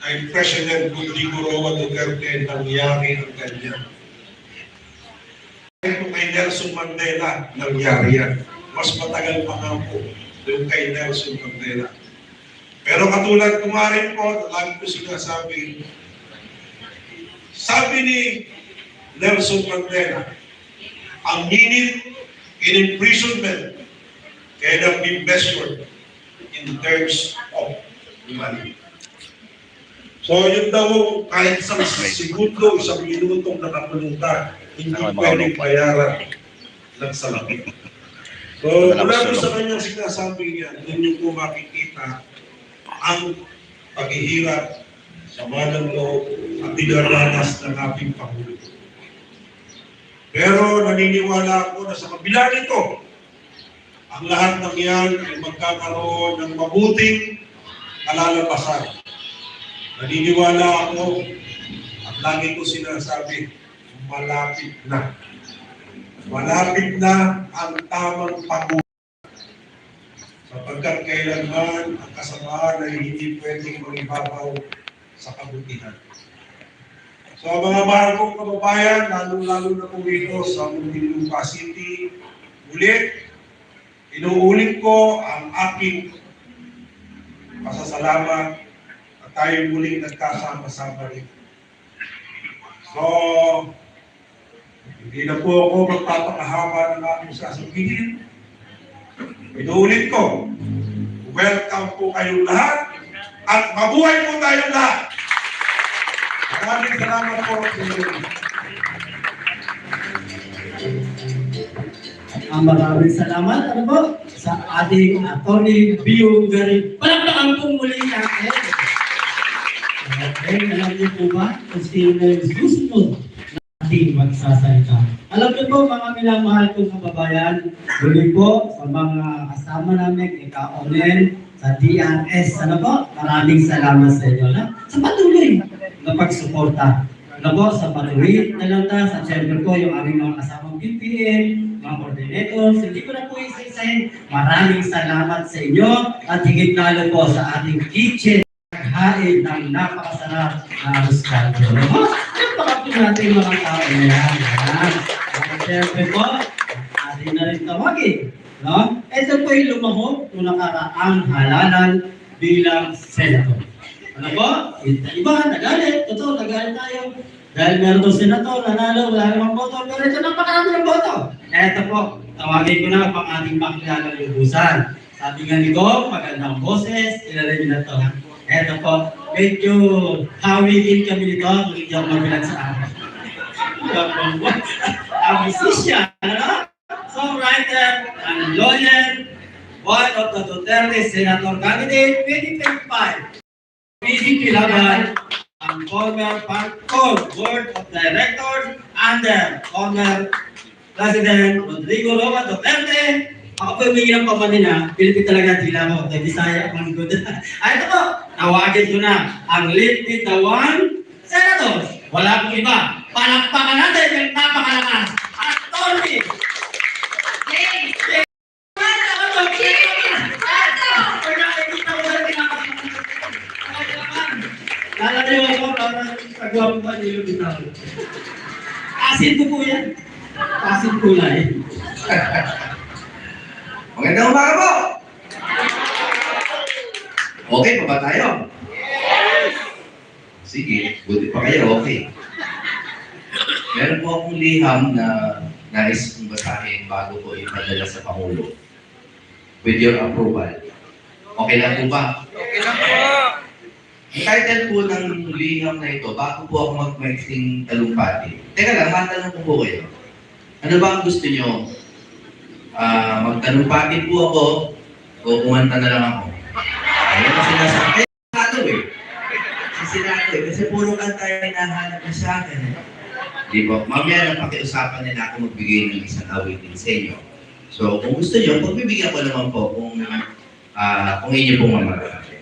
kay President Rodrigo Duterte nangyari ang ganyan. Kung kay Nelson Mandela, nangyari yan. Mas matagal pa nga po yung kay Nelson Mandela. Pero katulad ko nga rin po, lagi ko sinasabi, sabi ni Nelson Mandela, ang minute in imprisonment cannot be measured in terms of money. So yun daw, kahit isang segundo, isang minutong nakakulong ka, hindi pwedeng bayaran ng salapi. So mula po sa kanyang sinasabi niya, doon niyo po makikita ang paghihirap sa manang loob at dinaranas ng ating Pangulo. Pero naniniwala ako na sa kabila nito, ang lahat ng yan ay magkakaroon ng mabuting kalalabasan. Naniniwala ako at lagi ko sinasabi, malapit na. Malapit na ang tamang pag sapagkat kailanman ang kasamaan ay hindi pwedeng mangibabaw sa kabutihan. So mga mahal kong kababayan, lalo-lalo na po dito sa Muntinlupa City, ulit, inuulit ko ang aking pasasalamat at tayo muling nagkasama-sama rin. So, hindi na po ako magpapakahaba ng aking sasabihin. Inuulit ko, welcome po kayong lahat at mabuhay po tayong lahat. Maraming salamat po. Ah, maraming salamat ano po sa ating attorney Bio Gary. Palakpakan po muli natin. Okay, alam niyo po ba kung sino na yung susunod natin magsasalita? Alam niyo po mga minamahal kong kababayan, muli po sa mga kasama namin, ika Onen, sa DRS, ano po? Maraming salamat sa inyo na sa patuloy na pagsuporta. Ano po, sa patuloy na lang ta, sa siyempre po yung aming mga kasamang PPN, mga coordinators, hindi ko na po isa-isahin. Maraming salamat sa inyo at higit lalo po sa ating kitchen hain ng napakasarap na ruscaldo. No? Napaka po natin mga tao na yan. Yan. At Siyempre po, atin na rin tawagin. No? Ito po yung lumahok nung nakaraang halalan bilang senator. Ano po? Iba, nagalit. Totoo, nagalit tayo. Dahil meron daw senator, nanalo, wala namang boto. Pero ito napakarami ng boto. Eto po, tawagin ko na pang ating makilala lubusan. Sabi nga ni Gov, magandang boses, kilala na to. Eto po, medyo hawigin kami nito, kung hindi ako mabilang sa akin. Ang musician, ano? Songwriter and lawyer, one of the Duterte Senator candidate 2025. PDP Laban, ang former PARCOM Board of Directors under former President Rodrigo Roa Duterte. Ako po yung humingi ng pamanin ha. Pilipin talaga dila ko. Kaya Bisaya ang good. Ay, ito po. Tawagin ko na ang Lipid the One Senators. Wala pong iba. Palakpakan natin yung napakalakas. Attorney! Lalagyan ako para pagwang pa niyo bitaw. Asin ko po yan. Asin kulay. Magandang umaga po! Okay pa ba tayo? Sige, buti pa kayo, okay. Meron po akong liham na nais kong basahin bago ko ipadala sa Pangulo. With your approval. Okay lang po ba? Okay lang po. Ang title po ng liham na ito, bago po ako magmaiksing talumpati. Teka lang, matanong ko po kayo. Ano ba ang gusto nyo? Ah, magtalumpati po ako o kumanta na lang ako? Ang sinasabi. Kaya Senado eh. Si Senado eh. Kasi puro kanta yung hinahanap na sa akin. eh. Di ba? Mamaya na pakiusapan nila ako magbigay ng isang awitin sa inyo. So, kung gusto nyo, pagbibigyan ko naman po kung, ah, kung inyo pong mamarami.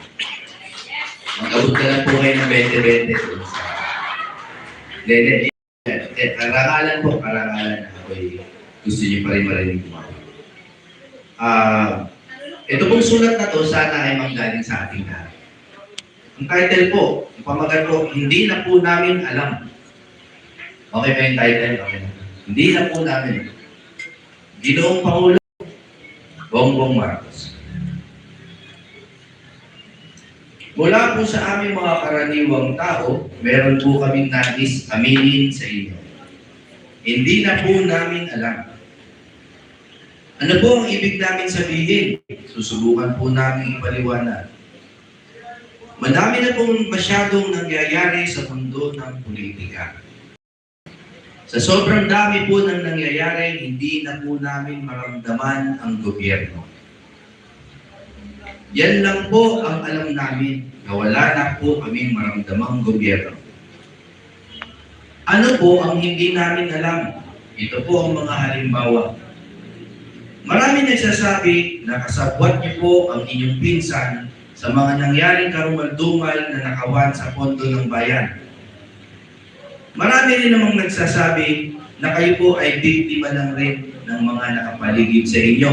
Mag-abot ka lang po kayo ng 20-20 dun sa... Hindi. Eh, Karangalan po, karangalan ako'y gusto niyo pa rin marinig ko. Ah, ito pong sulat na to, sana ay manggaling sa ating lahat. Ang title po, yung pamagat hindi na po namin alam. Okay ba yung title? Okay. Hindi na po namin. Ginoong Pangulo, Bongbong Marcos. Mula po sa aming mga karaniwang tao, meron po kaming nais aminin sa inyo. Hindi na po namin alam. Ano po ang ibig namin sabihin? Susubukan po namin ipaliwanag. Madami na pong masyadong nangyayari sa mundo ng politika. Sa sobrang dami po ng nangyayari, hindi na po namin maramdaman ang gobyerno. Yan lang po ang alam namin na wala na po kaming maramdamang gobyerno. Ano po ang hindi namin alam? Ito po ang mga halimbawa. Marami nagsasabi na kasabwat niyo po ang inyong pinsan sa mga nangyaring karumaldumal na nakawan sa pondo ng bayan. Marami rin namang nagsasabi na kayo po ay biktima lang rin ng mga nakapaligid sa inyo.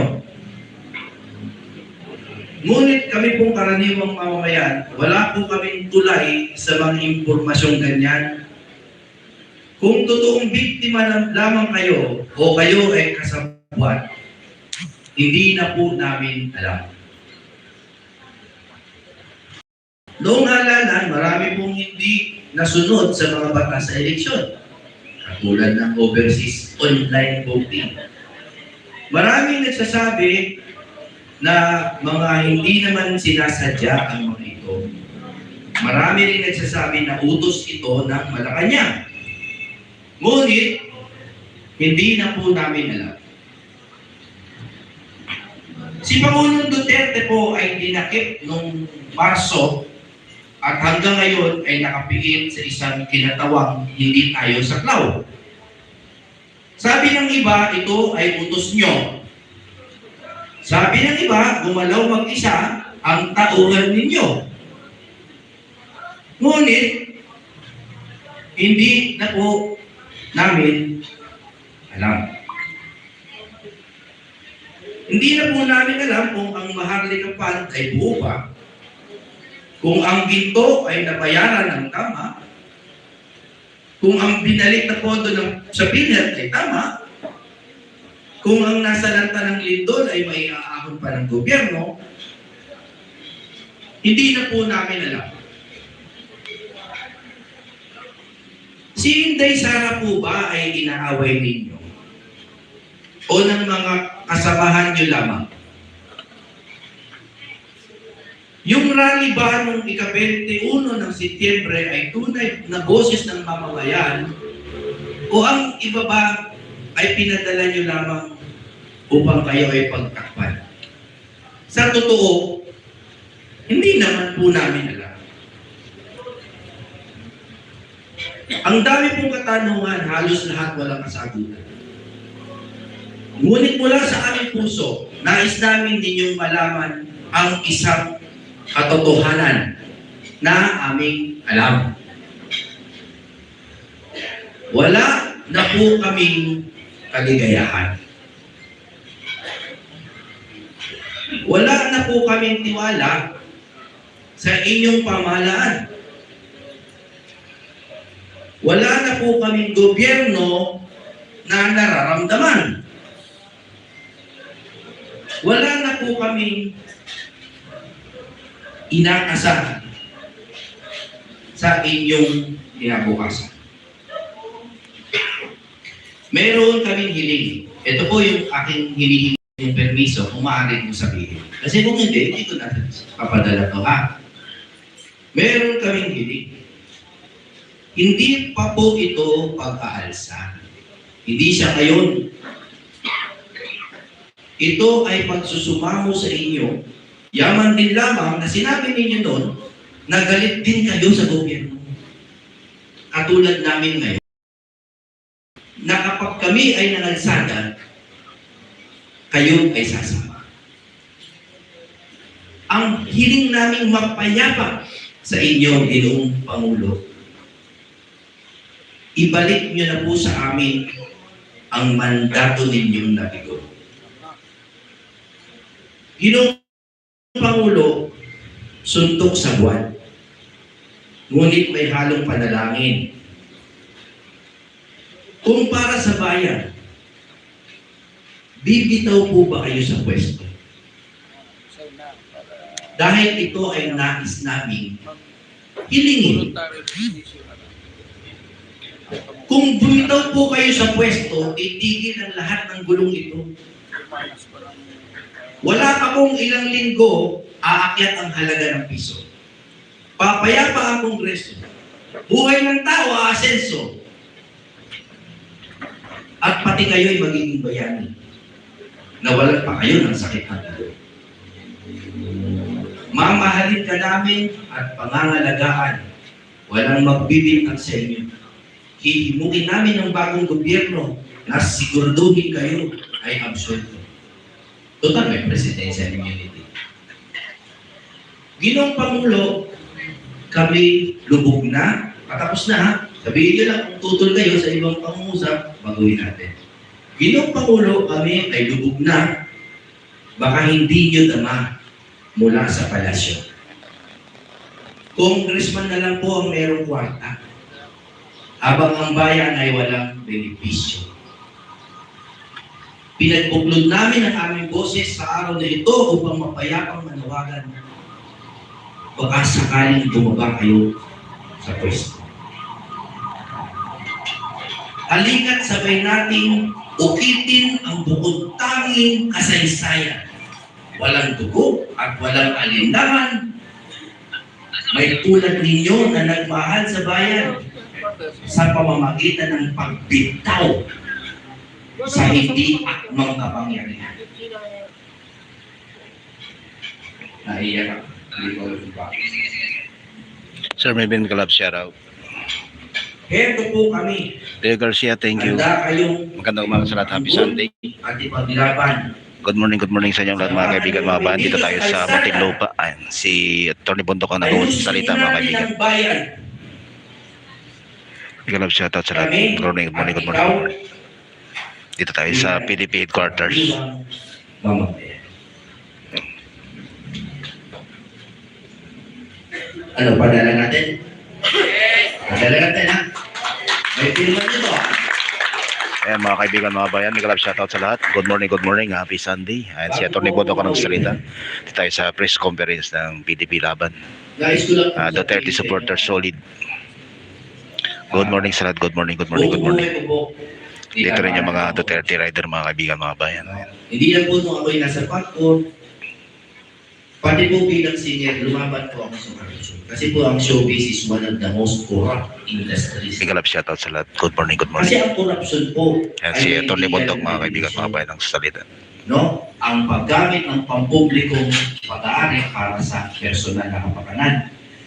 Ngunit kami pong karaniwang mamamayan, wala po kaming tulay sa mga impormasyong ganyan. Kung totoong biktima lamang kayo o kayo ay kasabwat, hindi na po namin alam. Noong halalan, marami pong hindi nasunod sa mga batas sa eleksyon. Katulad ng overseas online voting. Maraming nagsasabi na mga hindi naman sinasadya ang mga ito. Marami rin nagsasabi na utos ito ng Malacanang. Ngunit, hindi na po namin alam. Si Pangulong Duterte po ay dinakip noong Marso at hanggang ngayon ay nakapiit sa isang kinatawang hindi tayo saklaw. Sabi ng iba, ito ay utos nyo. Sabi ng iba, gumalaw mag-isa ang tauhan ninyo. Ngunit, hindi na po namin alam. Hindi na po namin alam kung ang Maharlika Fund ay buo pa, kung ang ginto ay nabayaran ng tama, kung ang binalik na pondo ng, sa PhilHealth ay tama, kung ang nasa lanta ng lindol ay may aahon pa ng gobyerno, hindi na po namin alam. Si Inday Sara po ba ay inaaway ninyo? O ng mga kasamahan nyo lamang? Yung rally ba nung ika-21 ng Setyembre ay tunay na boses ng mamamayan o ang iba ba ay pinadala nyo lamang upang kayo ay pagtakpan? Sa totoo, hindi naman po namin alam. Ang dami pong katanungan, halos lahat walang kasagutan. Ngunit mula sa aming puso, nais namin ninyong malaman ang isang katotohanan na aming alam. Wala na po kaming kaligayahan. Wala na po kaming tiwala sa inyong pamahalaan. Wala na po kaming gobyerno na nararamdaman. Wala na po kaming inaasahan sa inyong kinabukasan. Meron kaming hiling. Ito po yung aking hinihingi yung permiso kung maaari mo sabihin. Kasi kung hindi, hindi ko na papadala to ha. Meron kaming hiling. Hindi pa po ito pag-aalsa. Hindi siya ngayon. Ito ay pagsusumamo sa inyo. Yaman din lamang na sinabi ninyo noon na galit din kayo sa gobyerno. Katulad namin ngayon na kapag kami ay nanalsada, kayo ay sasama. Ang hiling naming mapayapa sa inyo, Ginoong Pangulo, ibalik niyo na po sa amin ang mandato ninyong nabigo. Ginoong Pangulo, suntok sa buwan. ngunit may halong panalangin. Kung para sa bayan, bibitaw po ba kayo sa pwesto? Dahil ito ay nais namin hilingin. Kung bumitaw po kayo sa pwesto, itigil ang lahat ng gulong ito. Wala pa kung ilang linggo, aakyat ang halaga ng piso. Papayapa ang kongreso. Buhay ng tao, aasenso. At pati kayo'y magiging bayani. Nawalan pa kayo ng sakit ng ulo. Mamahalin ka namin at pangangalagaan. Walang magbibintang sa inyo. Hihimukin namin ang bagong gobyerno na siguraduhin kayo ay absurdo. Total may presidential immunity. Ginong Pangulo, kami lubog na, patapos na. Sabihin nyo lang kung tutol kayo sa ibang pangungusap, baguhin natin. Ginong Pangulo, kami ay lubog na, baka hindi nyo dama mula sa palasyo. Congressman na lang po ang merong kwarta, habang ang bayan ay walang benepisyo. Pinagbuklod namin ang aming boses sa araw na ito upang mapayapang manawagan. Baka sakaling bumaba kayo sa pwesto. Halika't sabay nating ukitin ang bukod tanging kasaysayan. Walang dugo at walang alinlangan. May tulad ninyo na nagmahal sa bayan sa pamamagitan ng pagbitaw sa hindi akmang kapangyarihan. Naiyak ako. Hindi ko alam ba. Sir Melvin Calab, shout out. Heto po kami. Leo Garcia, thank you. Handa kayong Magandang umaga sa lahat. Happy Sunday. at ipaglaban. Good morning, good morning sa inyong lahat mga kaibigan, mga bahan. Dito tayo sa Muntinlupa. Ayan, si Tony Bundok ang nag-salita mga kaibigan. ng bayan. Calab, shout out sa lahat. Good morning, good morning, good morning. Dito tayo sa PDP headquarters. Ano, padala natin? Padala natin, ha? May firma nito, ha? Ayan mga kaibigan, mga bayan. Calab, shout out sa lahat. Good morning, good morning. Happy Sunday. Ayan, si Tony Bundok ang nagsalita. Dito tayo sa press conference ng PDP Laban. Uh, Duterte supporter solid. Good morning sa lahat. Good morning, good morning, good morning. Dito rin yung mga Duterte rider, mga kaibigan, mga bayan. Ayan. Hindi lang po nung ako'y nasa patko, pati po bilang senior, lumaban po ako sa corruption. Kasi po ang showbiz is one of the most corrupt industries. Big love shoutout sa lahat. Good morning, good Kasi morning. ang corruption po Yan si Tony Bundok, mga kaibigan, mga bayan ng salita. no? Ang paggamit ng pampublikong pag-aari para sa personal na kapakanan.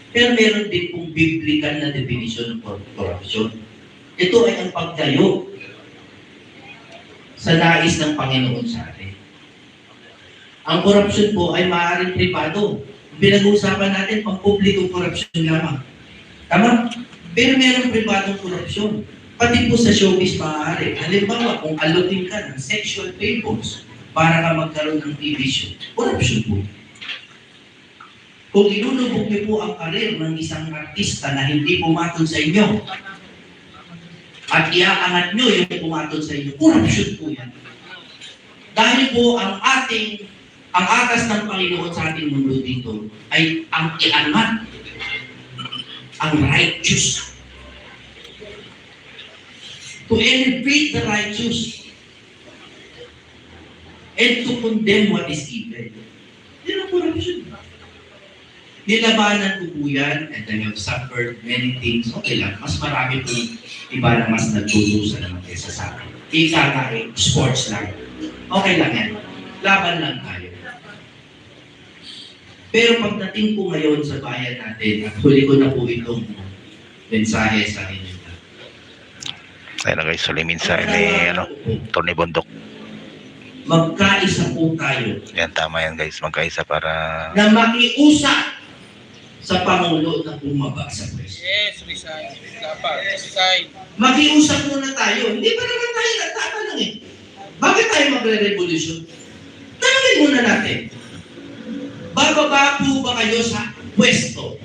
Pero meron din pong biblical na definition ng cor- corruption. Ito ay ang pagtayo sa nais ng Panginoon sa atin. Ang corruption po ay maaaring privado. Pinag-uusapan natin pampublikong corruption lamang. Tama? Pero meron pribadong corruption. Pati po sa showbiz maaari. Halimbawa, kung alutin ka ng sexual favors para ka magkaroon ng TV show, corruption po. Kung ilulubog niyo po ang karir ng isang artista na hindi pumatol sa inyo, at iaangat niyo yung pumatol sa inyo, corruption po yan. Dahil po ang ating, ang atas ng Panginoon sa ating mundo dito ay ang iangat, ang righteous, to elevate the righteous and to condemn what is evil. Nilabanan ko po yan and then you've suffered many things. Okay lang, mas marami po iba na mas nagtulusan naman kaysa sa akin. Ika eh, sports lang. Okay lang yan. Laban lang tayo. Pero pagdating po ngayon sa bayan natin, at huli ko na po itong mensahe sa inyo. Ayun na guys, huli minsan ni ano, Tony Bundok. magkaisa po tayo Yan, tama yan guys. Magkaisa para na makiusap sa Pangulo na bumaba sa pwesto. Yes, resign. Dapat, resign. Makiusap muna tayo. Hindi pa naman tayo nagtatanong eh. Bakit tayo magre-revolution? Tanungin muna natin. Bababa po ba kayo sa pwesto?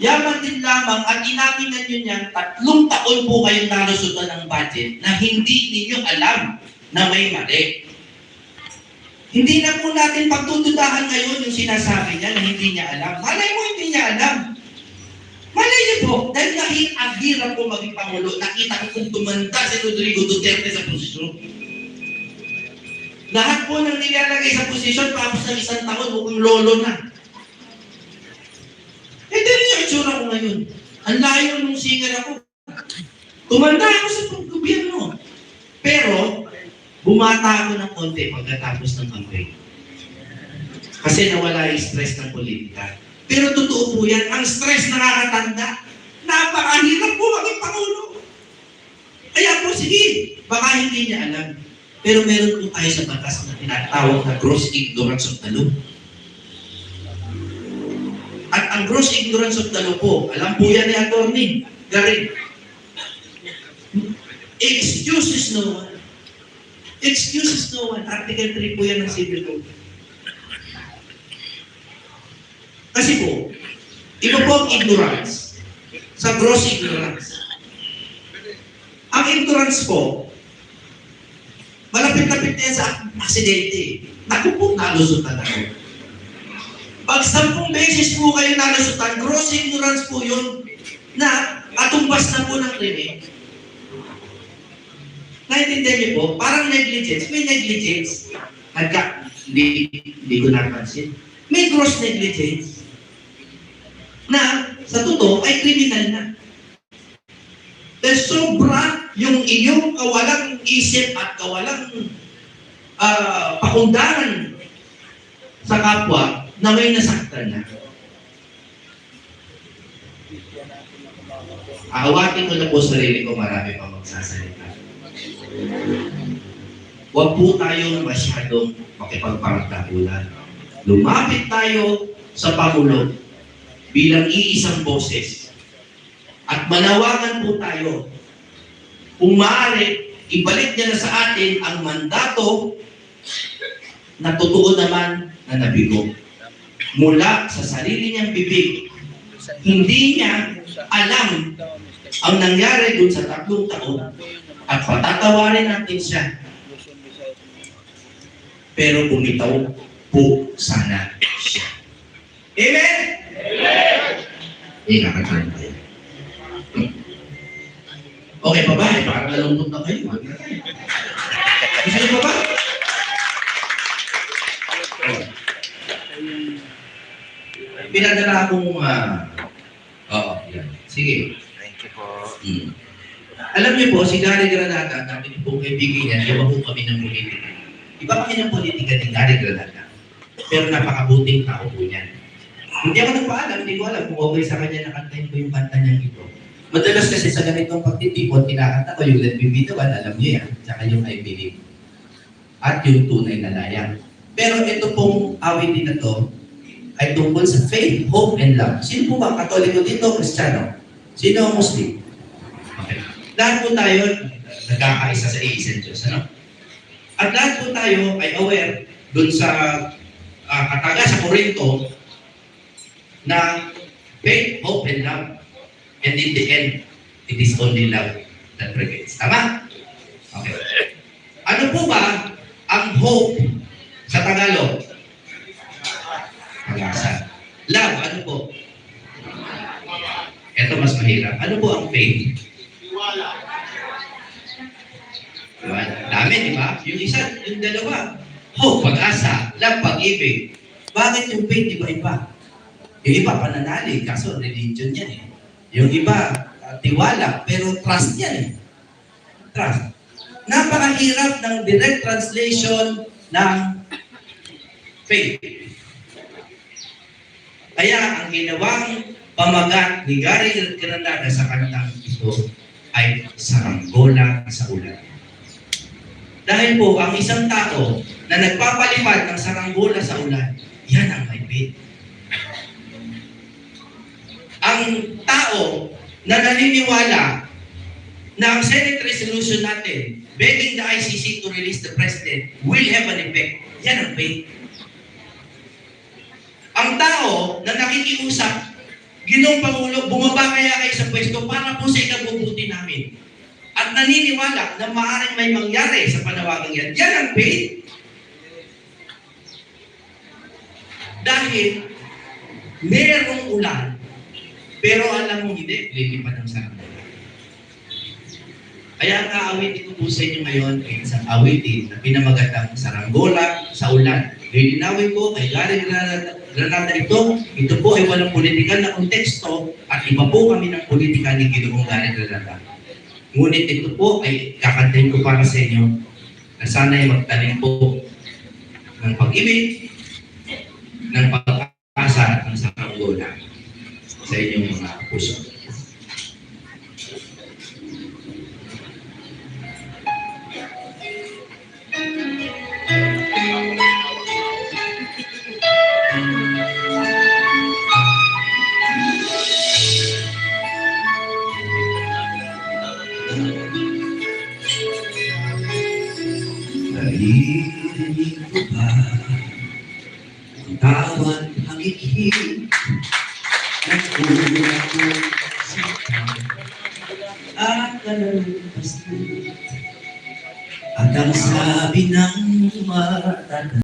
Yaman din lamang at inamin na nyo niyan, tatlong taon po kayong nalusutan ng budget na hindi ninyo alam na may mali. Hindi na po natin pagtutudahan ngayon yung sinasabi niya na hindi niya alam. Malay mo hindi niya alam. Malay niyo po, dahil nakit ang hirap po maging Pangulo, nakita ko kung tumanda si Rodrigo Duterte sa posisyon. Lahat po nang nilalagay sa posisyon, tapos ng isang taon, mukhang lolo na. Eh, dito yung itsura ko ngayon. Ang layo nung singer ako. Tumanda ako sa gobyerno. Pero, bumata ako ng konti pagkatapos ng campaign. Kasi nawala yung stress ng politika. Pero totoo po yan, ang stress nakakatanda. Napakahirap po maging Pangulo. Kaya po, sige, baka hindi niya alam. Pero meron po tayo sa batas na tinatawag na gross ignorance of the law. At ang gross ignorance of the law po, alam po yan ni Atty. Garin. Excuses no one. Excuses no one. Article 3 po yan ng Civil Code. Kasi po, iba po ang ignorance sa gross ignorance. Ang ignorance po, malapit-lapit na yan sa aksidente. Naku po, nalusutan ako. Pag sampung beses po kayo nalusutan, gross ignorance po yun na katumbas na po ng krimen. Naintindihan niyo po, parang negligence. May negligence. Nagka, hindi, hindi ko napansin. May gross negligence na sa totoo ay kriminal na. Dahil sobra yung inyong kawalang isip at kawalang ah, pakundangan sa kapwa na may nasaktan na. Aawatin ko na po sarili ko, marami pa magsasalita. Huwag po tayong masyadong makipagpangtabulan. Lumapit tayo sa Pangulo bilang iisang boses. At manawagan po tayo. Kung maaari, ibalik niya na sa atin ang mandato na totoo naman na nabigo. Mula sa sarili niyang bibig, hindi niya alam ang nangyari dun sa tatlong taon at patatawarin natin siya. Pero bumitaw po sana siya. Amen? Amen! Ikakatayin tayo. Okay pa ba? Eh, parang nalungkot na kayo. Gusto niyo pa ba? Oh. Pinadala akong ah, Oo, yan. Sige. Thank you po. Hmm. Alam niyo po, si Gary Granada, dati po kaibigan niya, iba po kami ng politika. Iba kami ng politika ni Gary Granada. Pero napakabuting tao po niya. Hindi ako nagpaalam, hindi ko alam kung okay sa kanya nakantayin ko yung kanta niyang ito. Madalas kasi sa ganitong pagtitipon, kinakanta ko yung Let Me Be The One, alam niyo yan, tsaka yung I Believe. At yung tunay na layang. Pero ito pong awitin na to, ay tungkol sa faith, hope, and love. Sino po ba katoliko dito, kristyano? Sino ang Muslim? Okay. Lahat po tayo nagkakaisa sa iisang Diyos. Ano? At lahat po tayo ay aware dun sa uh, kataga sa Korinto na faith, hope, and love. And in the end, it is only love that prevails. Tama? Okay. Ano po ba ang hope sa Tagalog? Pag-asa. Love, ano po? Ito mas mahirap. Ano po ang faith? Diba? Dami, di ba? Yung isa, yung dalawa. Hope, pag-asa, love, pag-ibig. Bakit yung faith, di ba iba? Yung iba, pananalig, kaso religion yan eh. Yung iba, uh, tiwala, pero trust yan eh. Trust. Napakahirap ng direct translation ng faith. Kaya ang ginawang pamagat ni Gary Granada sa kantang ito ay saranggola sa ulan. Dahil po, ang isang tao na nagpapalipad ng saranggola sa ulan, yan ang may faith. Ang tao na naniniwala na ang Senate resolution natin begging the ICC to release the President will have an effect. Yan ang faith. Ang tao na nakikiusap Ginoong Pangulo, bumaba kaya kayo sa pwesto para po sa ikabubuti namin. At naniniwala na maaaring may mangyari sa panawagang yan. Yan ang faith. Dahil merong ulan, pero alam mo hindi, lilipad ang ulan. Kaya ang aawitin ko po sa inyo ngayon ay isang awitin na pinamagatang saranggola sa ulan. Lilinawin ko kay Gary Granada, ito, ito po ay walang politikal na konteksto at iba po kami ng politika ni Ginoong Gary Granada. Ngunit ito po ay kakantahin ko para sa inyo na sana ay magtanim po ng pag-ibig, ng pag-asa at ng saranggola sa inyong mga puso.